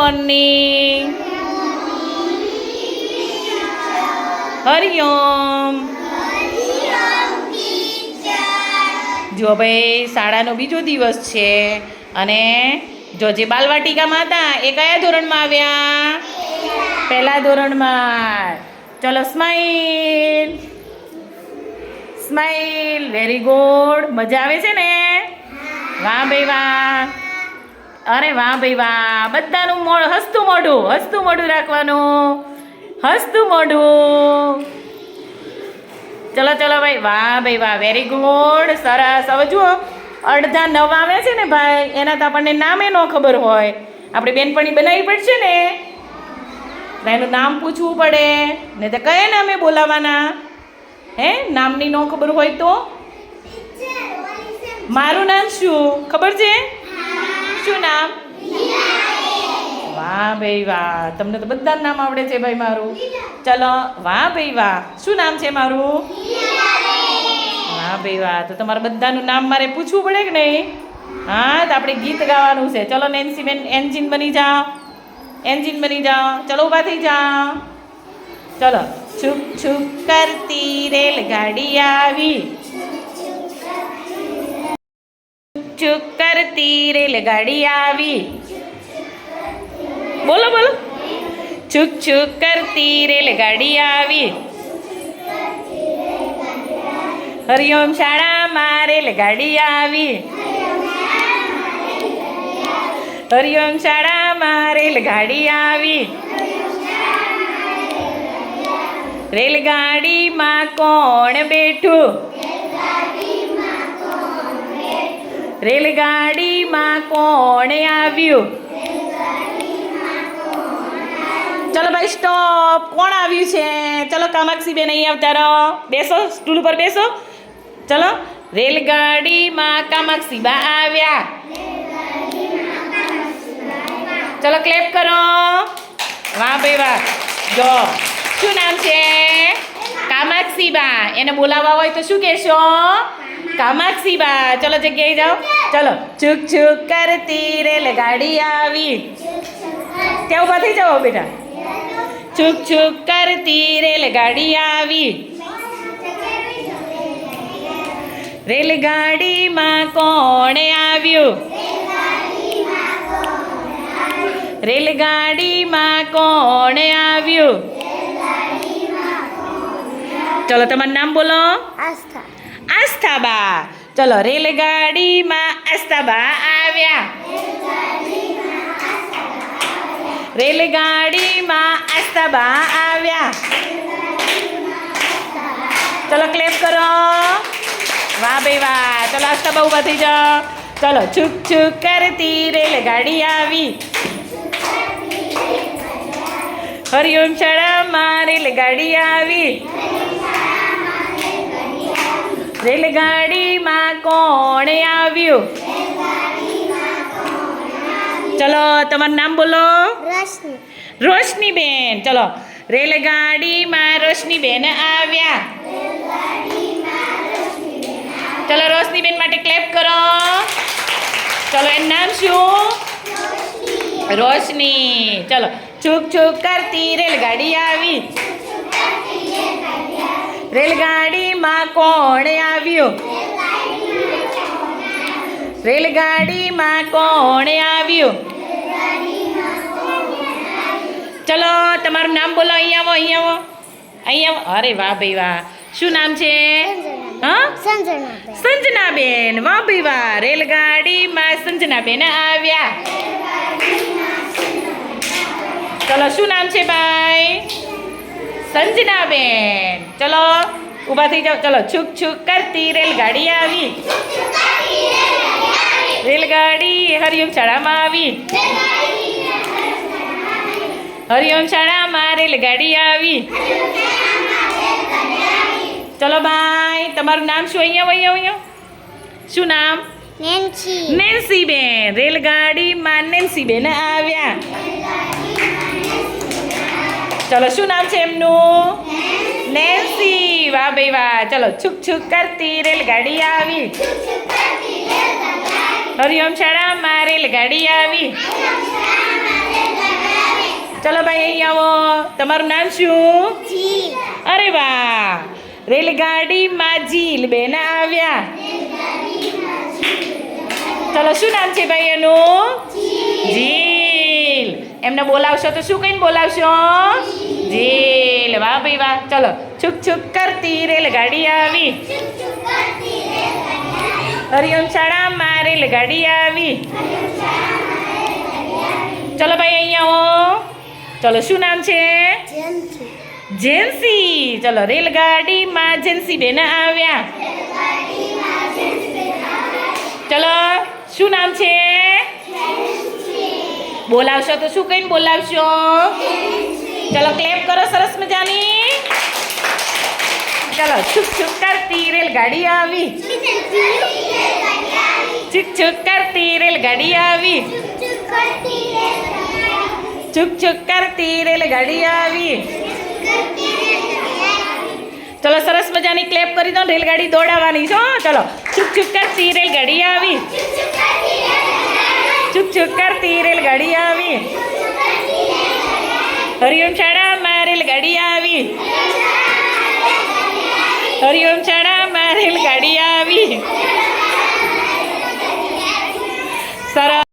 Morning Hariom જો ભાઈ, શાળાનો બીજો દિવસ છે અને જો જે બાલવાટિકામાં હતા એ કયા ધોરણમાં આવ્યા? પહેલા ધોરણમાં. ચલો, સ્માઈલ. Smile, very good. મજા આવે છે ને? વાહ ભાઈ, વાહ. અરે વાહ ભાઈ વાહ. બધાનું મોઢ હસતું મોઢું હસતું મોઢું રાખવાનું. હસતું મોઢું. ચલો ચલો ભાઈ. વાહ ભાઈ વાહ. વેરી ગુડ સરસ. હવે જુઓ અડધા નવ આવે છે ને ભાઈ. એના તો આપણને નામે ન ખબર હોય. આપણે બેનપણી બનાવવી પડશે ને. એનું નામ પૂછવું પડે. ને તો કયા નામે બોલાવાના? હે? નામની ન ખબર હોય તો? મારું નામ શું? ખબર છે? શું નામ? વાહ ભાઈ વાહ. તમને તો બધા નામ આવડે છે ભાઈ મારું. ચલો, વાહ ભાઈ વાહ. શું નામ છે મારું? વાહ ભાઈ વાહ. તો તમારા બધાનું નામ મારે પૂછવું પડે કે નહીં? હા, તો આપણે ગીત ગાવાનું છે. ચલો નેન્સી બેન એન્જિન બની જાઓ. એન્જિન બની જાઓ. ચલો, ઊભા થઈ જાઓ. ચલો, છુપ છુપ કરતી રેલગાડી આવી. છુપ કરતી રેલગાડી આવી. બોલો બોલો. છુક છુક કરતી રેલગાડી આવી. હરિઓમ શાળામાં રેલગાડી આવી. હરિઓમ શાળામાં રેલગાડી આવી. રેલગાડીમાં કોણ બેઠું? રેલગાડીમાં કોણે આવ્યું? ચલો ભાઈ સ્ટોપ કોણ આવ્યું છે? ચલો કામાક્ષી બેન અહીં આવતા રહો. બેસો સ્ટૂલ ઉપર બેસો. ચલો, રેલગાડીમાં કામાક્ષી બા આવ્યા. ચલો ક્લેપ કરો. વાહ ભાઈ, વાહ. જો, શું નામ છે? કામાક્ષી બા એને બોલાવવા હોય તો શું કહેશો? કામાક્ષી બા? ચલો જગ્યાએ જાઓ. ચલો. છુક છુક કરતી રેલગાડી આવી. ત્યાં ઊભા થઈ જાઓ બેટા. છુક છુક કરતી રેલગાડી આવી. રેલગાડીમાં કોણે આવ્યું? રેલગાડીમાં કોણે આવ્યું? ચલો, તમારું નામ બોલો. આસ્થા. આસ્થાબા ચલો રેલગાડીમાં આસ્થાબા આવ્યા રેલગાડીમાં આસ્થાબા આવ્યા ચલો ક્લેપ કરો વાહ ભાઈ વાહ ચલો આસ્થાબા ઊભા થઈ જાઓ ચલો છુક છુક કરતી રેલગાડી આવી હરિઓમ શાળામાં રેલગાડી આવી રેલગાડીમાં કોણ આવ્યું? ચલો તમારું નામ બોલો. રોશની. રોશનીબેન. ચલો રેલગાડીમાં રોશની બેન આવ્યા. ચલો રોશનીબેન માટે ક્લેપ કરો. ચલો એનું નામ શું? રોશની. ચલો છુક છુક કરતી રેલગાડી આવી. રેલગાડીમાં કોણ આવ્યું? રેલગાડીમાં કોણ આવ્યું? ચલો તમારું નામ બોલો અહીંયા આવો અહીંયા આવો. અહીંયા આવો. અરે વાહ ભાઈ વાહ. શું નામ છે? સંજનાબેન. વાહ ભાઈ વાહ. રેલગાડીમાં સંજનાબેન આવ્યા. ચલો શું નામ છે ભાઈ? સંજનાબેન ચલો ઊભા થઈ જાઓ. ચલો છુક છુક કરતી રેલગાડી આવી. રેલગાડી હરિઓમ શાળામાં આવી. હરિઓમ શાળામાં રેલગાડી આવી. ચલો ભાઈ તમારું નામ શું અહીંયા? અહીંયા અહીંયા શું નામ? નેન્સી. બેન રેલગાડીમાં નેન્સીબેન આવ્યા. ચલો શું નામ છે એમનું? નેન્સી. વાહ ભાઈ વાહ. ચલો છુક છુક કરતી રેલગાડી આવી. હરિઓમ શાળામાં રેલગાડી આવી. ચલો ભાઈ અહીં આવો. તમારું નામ શું? અરે વાહ. રેલગાડીમાં જીલ બેન આવ્યા. ચલો શું નામ છે ભાઈ એનું? જીલ એમને બોલાવશો તો શું કહીને બોલાવશો? જીલ વાહ ભાઈ વાહ. ચલો છુક છુક કરતી રેલગાડી આવી. હરિઓમ શાળામાં રેલગાડી આવી. ચલો ભાઈ અહીંયા આવો ચલો શું નામ છે? જેન્સી. ચલો રેલગાડીમાં જેન્સી બેન આવ્યા. ચલો શું નામ છે? બોલાવશો તો શું કહીને બોલાવશો? ચલો ક્લેપ કરો સરસ મજાની. ચલો છુક છુક કરતી રેલગાડી આવી. છુક છુક કરતી રેલગાડી આવી. છુક છુક કરતી રેલગાડી આવી. ચલો સરસ મજાની ક્લેપ કરી દો રેલગાડી દોડાવવાની છો ચલો છુક છુક કરતી રેલગાડી આવી. ચૂક ચૂક કરતી રેલગાડી આવી. હરિઓમ શાળામાં રેલગાડી આવી. હરિઓમ શાળામાં રેલગાડી આવી. સરસ.